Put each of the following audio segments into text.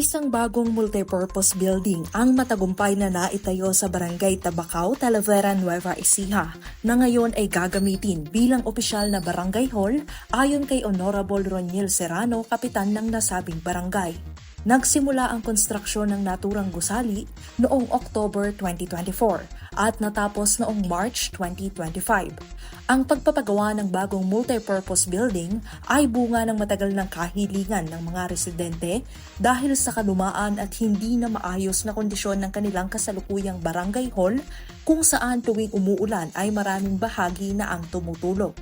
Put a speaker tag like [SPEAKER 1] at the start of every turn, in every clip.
[SPEAKER 1] Isang bagong multipurpose building ang matagumpay na naitayo sa Barangay Tabacao, Talavera, Nueva Ecija na ngayon ay gagamitin bilang opisyal na barangay hall ayon kay Honorable Roniel Serrano, kapitan ng nasabing barangay. Nagsimula ang konstruksyon ng naturang gusali noong October 2024 at natapos noong March 2025. Ang pagpapagawa ng bagong multipurpose building ay bunga ng matagal ng kahilingan ng mga residente dahil sa kalumaan at hindi na maayos na kondisyon ng kanilang kasalukuyang barangay hall kung saan tuwing umuulan ay maraming bahagi na ang tumutulog.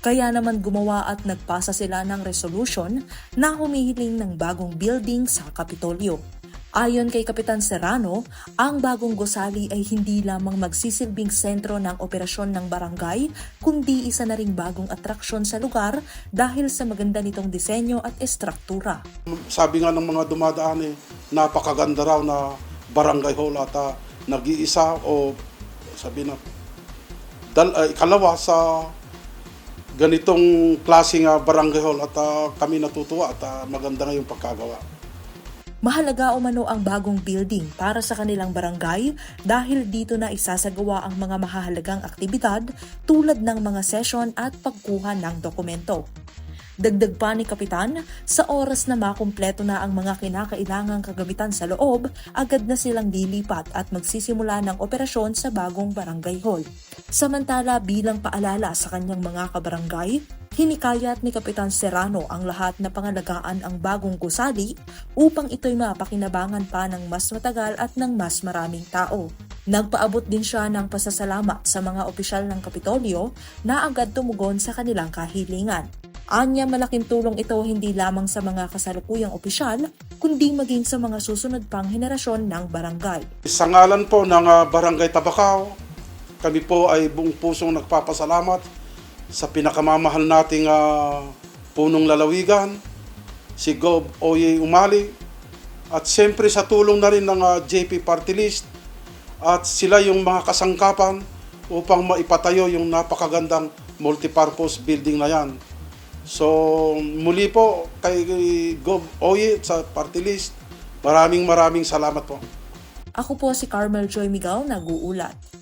[SPEAKER 1] Kaya naman gumawa at nagpasa sila ng resolution na humihiling ng bagong building sa Kapitolyo. Ayon kay Kapitan Serrano, ang bagong gusali ay hindi lamang magsisilbing sentro ng operasyon ng barangay, kundi isa na ring bagong atraksyon sa lugar dahil sa maganda nitong disenyo at estruktura.
[SPEAKER 2] Sabi nga ng mga dumadaan eh, napakaganda raw na barangay hall at ah, nag-iisa o sabi na dal, ah, ikalawa sa ganitong klaseng ah, barangay hall at ah, kami natutuwa at ah, maganda nga yung pagkagawa.
[SPEAKER 1] Mahalaga umano ang bagong building para sa kanilang barangay dahil dito na isasagawa ang mga mahahalagang aktibidad tulad ng mga session at pagkuha ng dokumento. Dagdag pa ni Kapitan, sa oras na makumpleto na ang mga kinakailangang kagamitan sa loob, agad na silang lilipat at magsisimula ng operasyon sa bagong barangay hall. Samantala bilang paalala sa kanyang mga kabarangay, hinikayat ni Kapitan Serrano ang lahat na pangalagaan ang bagong gusali upang ito'y mapakinabangan pa ng mas matagal at ng mas maraming tao. Nagpaabot din siya ng pasasalamat sa mga opisyal ng Kapitolyo na agad tumugon sa kanilang kahilingan. Anya malaking tulong ito hindi lamang sa mga kasalukuyang opisyal, kundi maging sa mga susunod pang henerasyon ng barangay.
[SPEAKER 2] Sa ngalan po ng ah, Barangay Tabacao, kami po ay buong pusong nagpapasalamat sa pinakamamahal nating ah, punong lalawigan, si Gob Oye Umali, at siyempre sa tulong na rin ng ah, JP Party List, at sila yung mga kasangkapan upang maipatayo yung napakagandang multipurpose building na yan. So, muli po kay Gob Oye sa Party List, maraming maraming salamat po.
[SPEAKER 1] Ako po si Carmel Joy Miguel, nag-uulat.